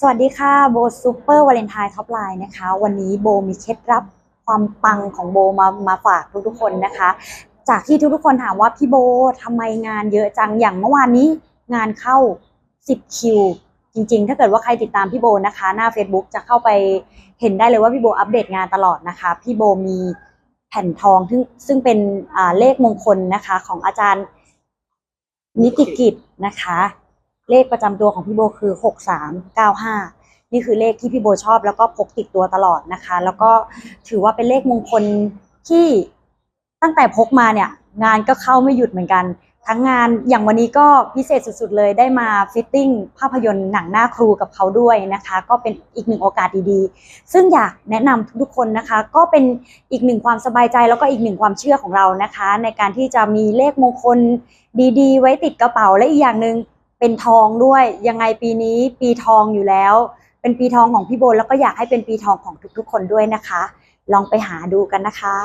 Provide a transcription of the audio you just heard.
สวัสดีค่ะโบซูเปอร์วาเลนไทน์ท็อปไลน์นะคะ วันนี้โบมีเคล็ดลับความปังของโบมามาฝากทุกๆคนนะคะ จากที่ทุกๆคนถามว่าพี่โบทำไมงานเยอะจังอย่างเมื่อวานนี้งานเข้า 10 คิว จริงๆ ถ้าเกิดว่าใครติดตามพี่โบนะคะ หน้า Facebook จะเข้าไปเห็นได้เลยว่าพี่โบอัปเดตงานตลอดนะคะ พี่โบมีแผ่นทองซึ่งซึ่งเป็นเลขมงคลนะคะของอาจารย์นิติกิจนะคะ เลขประจำตัวของพี่โบคือ 6395 นี่คือเลขที่พี่โบชอบแล้วก็พกติดตัวตลอดนะคะ แล้วก็ถือว่าเป็นเลขมงคลที่ตั้งแต่พกมาเนี่ย งานก็เข้าไม่หยุดเหมือนกัน ทั้งงานอย่างวันนี้ก็พิเศษสุดๆเลยได้มาฟิตติ้งภาพยนตร์หนังหน้าครูกับเขาด้วยนะคะ ก็เป็นอีกหนึ่งโอกาสดีๆ ซึ่งอยากแนะนำทุกๆคนนะคะ ก็เป็นอีกหนึ่งความสบายใจแล้วก็อีกหนึ่งความเชื่อของเรานะคะ ในการที่จะมีเลขมงคลดีๆ ไว้ติดกระเป๋าและอีกอย่างหนึ่ง เป็นทองด้วย ยังไงปีนี้ปีทองอยู่แล้ว เป็นปีทองของพี่โบแล้วก็อยากให้เป็นปีทองของทุกๆ คนด้วยนะคะ ลองไปหาดูกันนะคะ